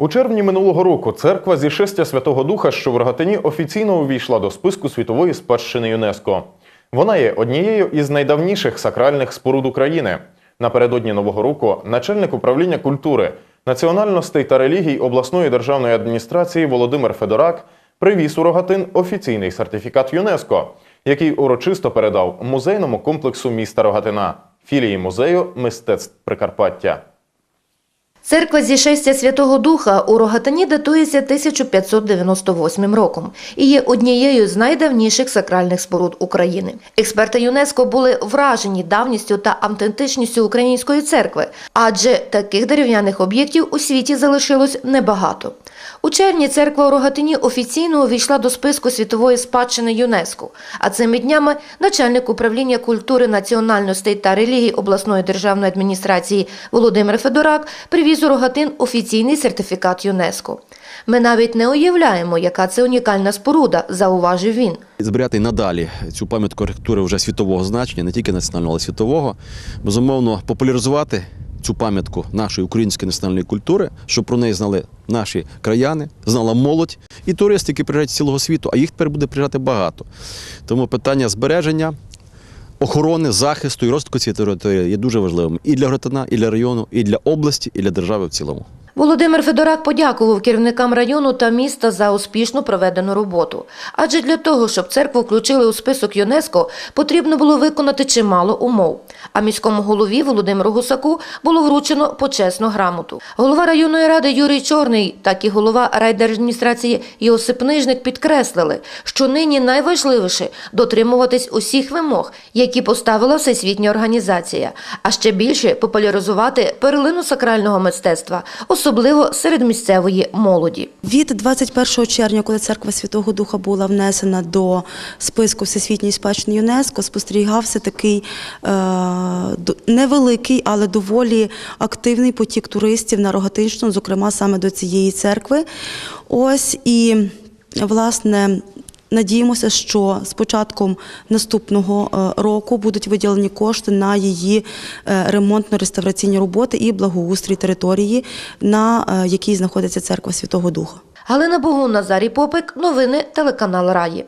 У червні минулого року церква зі шестя Святого Духа, що в Рогатині, офіційно увійшла до списку світової спадщини ЮНЕСКО. Вона є однією із найдавніших сакральних споруд України. Напередодні нового року начальник управління культури, національностей та релігій обласної державної адміністрації Володимир Федорак привіз у Рогатин офіційний сертифікат ЮНЕСКО, який урочисто передав музейному комплексу міста Рогатина, філії музею мистецтв Прикарпаття. Церква зішестя Святого Духа у Рогатині датується 1598 роком і є однією з найдавніших сакральних споруд України. Експерти ЮНЕСКО були вражені давністю та автентичністю української церкви, адже таких дерев'яних об'єктів у світі залишилось небагато. У червні церква у Рогатині офіційно увійшла до списку світової спадщини ЮНЕСКО. А цими днями начальник управління культури, національностей та релігій обласної державної адміністрації Володимир Федорак привіз у Рогатин офіційний сертифікат ЮНЕСКО. Ми навіть не уявляємо, яка це унікальна споруда, зауважив він. Зберігати надалі цю пам'ятку архітектури вже світового значення, не тільки національного, але й світового. Безумовно, популяризувати цю пам'ятку нашої української національної культури, щоб про неї знали наші краяни, знала молодь і туристи, які приїжджають з цілого світу, а їх тепер буде приїжджати багато. Тому питання збереження. Охорони, захисту і розвитку цієї території є дуже важливим і для Гротина, і для району, і для області, і для держави в цілому. Володимир Федорак подякував керівникам району та міста за успішно проведену роботу. Адже для того, щоб церкву включили у список ЮНЕСКО, потрібно було виконати чимало умов. А міському голові Володимиру Гусаку було вручено почесну грамоту. Голова районної ради Юрій Чорний, так і голова райдержадміністрації Йосип Нижник підкреслили, що нині найважливіше дотримуватись усіх вимог, які поставила всесвітня організація, а ще більше популяризувати перлину сакрального мистецтва, особливо серед місцевої молоді. Від 21 червня, коли церква Святого Духа була внесена до списку Всесвітньої спадщини ЮНЕСКО, спостерігався такий е, невеликий, але доволі активний потік туристів на Рогатинщину, зокрема саме до цієї церкви. Ось і власне. Надіємося, що з початком наступного е, року будуть виділені кошти на її е, ремонтно-реставраційні роботи і благоустрій території, на е, якій знаходиться церква Святого Духа. Галина Богун, Назарій Попик, новини телеканал Раї.